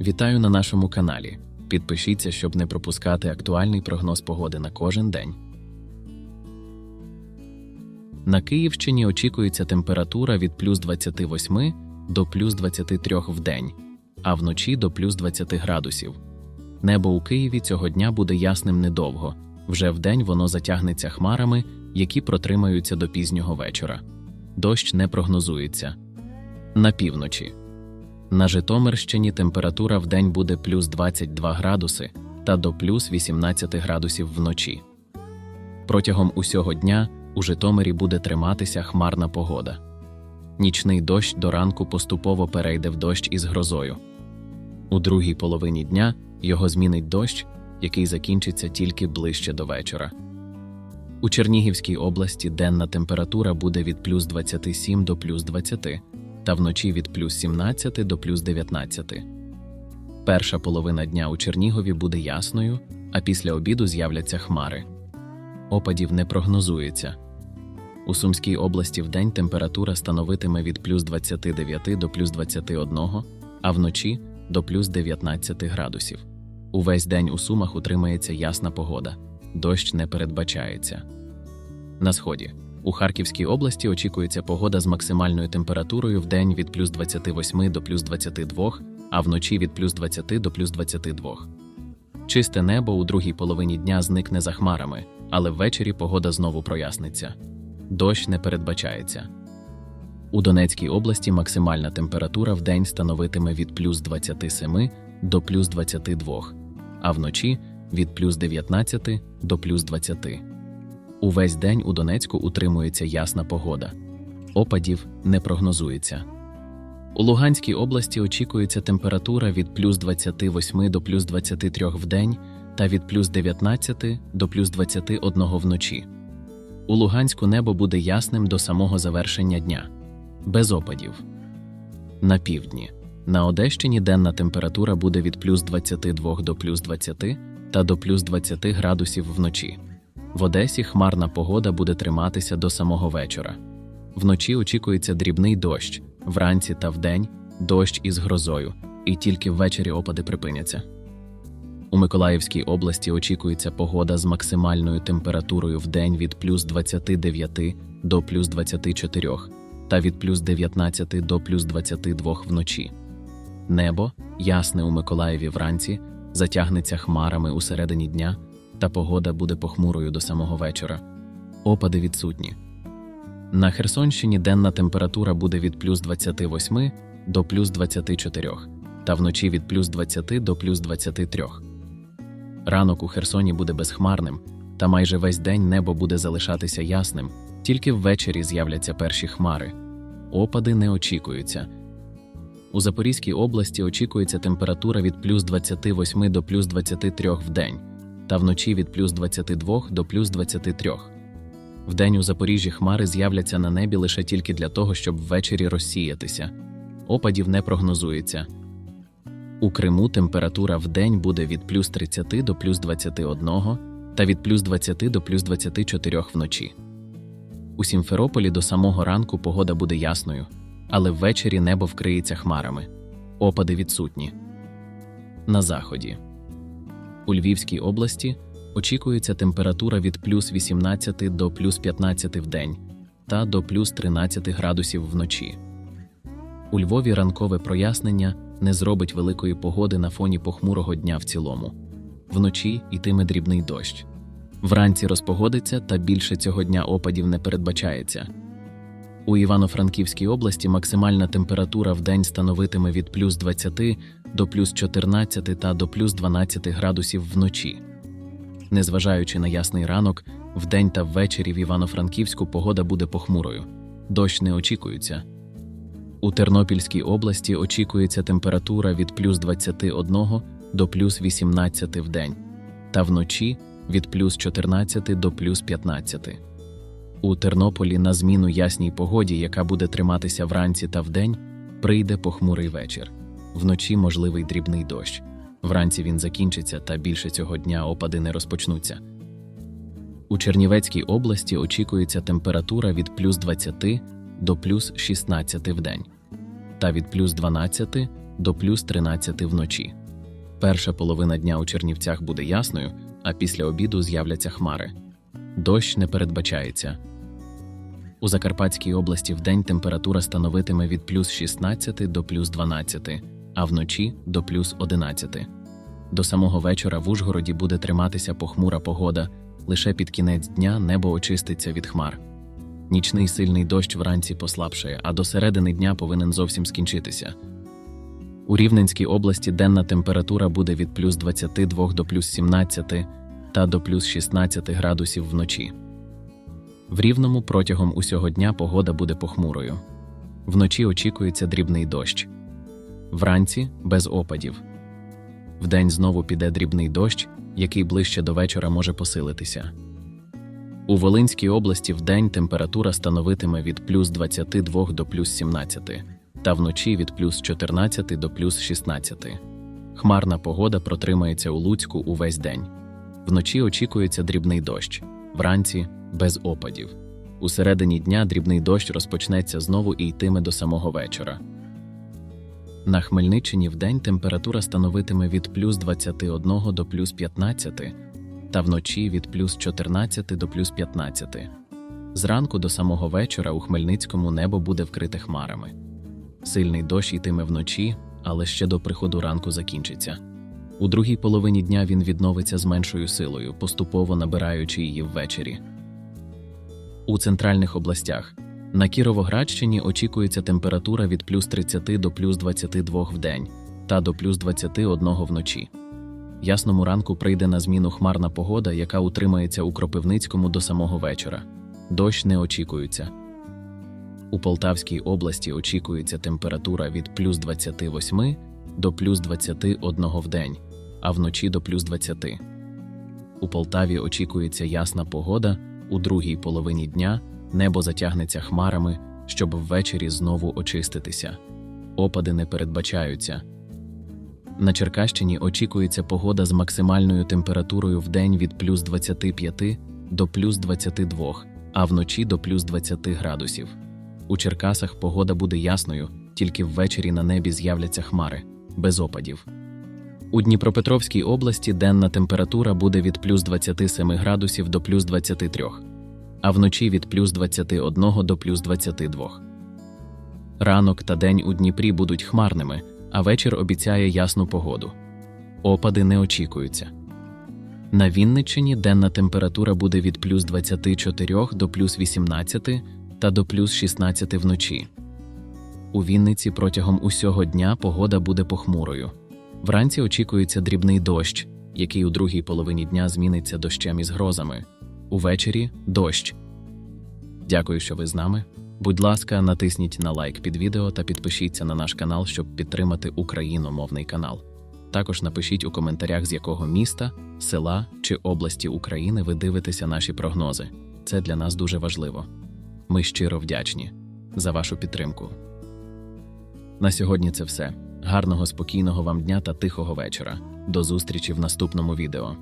Вітаю на нашому каналі. Підпишіться, щоб не пропускати актуальний прогноз погоди на кожен день. На Київщині очікується температура від плюс 28 до плюс 23 в день, а вночі до плюс 20 градусів. Небо у Києві цього дня буде ясним недовго. Вже вдень воно затягнеться хмарами, які протримаються до пізнього вечора. Дощ не прогнозується. На півночі. На Житомирщині температура вдень буде плюс 22 градуси та до плюс 18 градусів вночі. Протягом усього дня у Житомирі буде триматися хмарна погода. Нічний дощ до ранку поступово перейде в дощ із грозою. У другій половині дня його змінить дощ, який закінчиться тільки ближче до вечора. У Чернігівській області денна температура буде від плюс 27 до плюс 20, та вночі від плюс 17 до плюс 19. Перша половина дня у Чернігові буде ясною, а після обіду з'являться хмари. Опадів не прогнозується. У Сумській області вдень температура становитиме від плюс 29 до плюс 21, а вночі до плюс 19 градусів. Увесь день у Сумах утримається ясна погода, дощ не передбачається. На сході. У Харківській області очікується погода з максимальною температурою в день від плюс 28 до плюс 22, а вночі від плюс 20 до плюс 22. Чисте небо у другій половині дня зникне за хмарами, але ввечері погода знову проясниться. Дощ не передбачається. У Донецькій області максимальна температура в день становитиме від плюс 27 до плюс 22, а вночі від плюс 19 до плюс 20. Увесь день у Донецьку утримується ясна погода. Опадів не прогнозується. У Луганській області очікується температура від плюс 28 до плюс 23 в день та від плюс 19 до плюс 21 вночі. У Луганську небо буде ясним до самого завершення дня, без опадів. На півдні. На Одещині денна температура буде від плюс 22 до плюс 20 та до плюс 20 градусів вночі. В Одесі хмарна погода буде триматися до самого вечора. Вночі очікується дрібний дощ, вранці та вдень дощ із грозою, і тільки ввечері опади припиняться. У Миколаївській області очікується погода з максимальною температурою в день від плюс 29 до плюс 24 та від плюс 19 до плюс 22 вночі. Небо, ясне у Миколаєві вранці, затягнеться хмарами у середині дня, та погода буде похмурою до самого вечора. Опади відсутні. На Херсонщині денна температура буде від плюс 28 до плюс 24, та вночі від плюс 20 до плюс 23. Ранок у Херсоні буде безхмарним, та майже весь день небо буде залишатися ясним, тільки ввечері з'являться перші хмари. Опади не очікуються. У Запорізькій області очікується температура від плюс 28 до плюс 23 в день, та вночі від плюс 22 до плюс 23. Вдень у Запоріжжі хмари з'являться на небі лише тільки для того, щоб ввечері розсіятися. Опадів не прогнозується. У Криму температура в день буде від плюс 30 до плюс 21 та від плюс 20 до плюс 24 вночі. У Сімферополі до самого ранку погода буде ясною, але ввечері небо вкриється хмарами. Опади відсутні. На заході. У Львівській області очікується температура від плюс 18 до плюс 15 в день та до плюс 13 градусів вночі. У Львові ранкове прояснення не зробить великої погоди на фоні похмурого дня в цілому. Вночі йтиме дрібний дощ. Вранці розпогодиться, та більше цього дня опадів не передбачається. У Івано-Франківській області максимальна температура в день становитиме від плюс 20 до плюс 14 та до плюс 12 градусів вночі. Незважаючи на ясний ранок, вдень та ввечері в Івано-Франківську погода буде похмурою. Дощ не очікується. У Тернопільській області очікується температура від плюс 21 до плюс 18 в день, та вночі від плюс 14 до плюс 15. У Тернополі на зміну ясній погоді, яка буде триматися вранці та вдень, прийде похмурий вечір. Вночі можливий дрібний дощ. Вранці він закінчиться, та більше цього дня опади не розпочнуться. У Чернівецькій області очікується температура від плюс 20 до плюс 16 в день, та від плюс 12 до плюс 13 вночі. Перша половина дня у Чернівцях буде ясною, а після обіду з'являться хмари. Дощ не передбачається. У Закарпатській області вдень температура становитиме від плюс 16 до плюс 12, а вночі до плюс 11. До самого вечора в Ужгороді буде триматися похмура погода, лише під кінець дня небо очиститься від хмар. Нічний сильний дощ вранці послабшає, а до середини дня повинен зовсім скінчитися. У Рівненській області денна температура буде від плюс 22 до плюс 17 та до плюс 16 градусів вночі. В Рівному протягом усього дня погода буде похмурою. Вночі очікується дрібний дощ. Вранці без опадів. Вдень знову піде дрібний дощ, який ближче до вечора може посилитися. У Волинській області вдень температура становитиме від плюс 22 до плюс 17, та вночі від плюс 14 до плюс 16. Хмарна погода протримається у Луцьку увесь день. Вночі очікується дрібний дощ, вранці без опадів. У середині дня дрібний дощ розпочнеться знову і йтиме до самого вечора. На Хмельниччині вдень температура становитиме від плюс 21 до плюс 15, та вночі від плюс 14 до плюс 15. Зранку до самого вечора у Хмельницькому небо буде вкрите хмарами. Сильний дощ йтиме вночі, але ще до приходу ранку закінчиться. У другій половині дня він відновиться з меншою силою, поступово набираючи її ввечері. У центральних областях на Кіровоградщині очікується температура від плюс 30 до плюс 22 в день та до плюс 21 вночі. Ясному ранку прийде на зміну хмарна погода, яка утримається у Кропивницькому до самого вечора. Дощ не очікується. У Полтавській області очікується температура від плюс 28 до плюс 21 в день, а вночі до плюс 20. У Полтаві очікується ясна погода, у другій половині дня небо затягнеться хмарами, щоб ввечері знову очиститися. Опади не передбачаються. На Черкащині очікується погода з максимальною температурою в день від плюс 25 до плюс 22, а вночі до плюс 20 градусів. У Черкасах погода буде ясною, тільки ввечері на небі з'являться хмари, без опадів. У Дніпропетровській області денна температура буде від плюс 27 градусів до плюс 23, а вночі від плюс 21 до плюс 22. Ранок та день у Дніпрі будуть хмарними, а вечір обіцяє ясну погоду. Опади не очікуються. На Вінниччині денна температура буде від плюс 24 до плюс 18 та до плюс 16 вночі. У Вінниці протягом усього дня погода буде похмурою. Вранці очікується дрібний дощ, який у другій половині дня зміниться дощем із грозами. Увечері дощ. Дякую, що ви з нами. Будь ласка, натисніть на лайк під відео та підпишіться на наш канал, щоб підтримати україномовний канал. Також напишіть у коментарях, з якого міста, села чи області України ви дивитеся наші прогнози. Це для нас дуже важливо. Ми щиро вдячні за вашу підтримку. На сьогодні це все. Гарного, спокійного вам дня та тихого вечора. До зустрічі в наступному відео.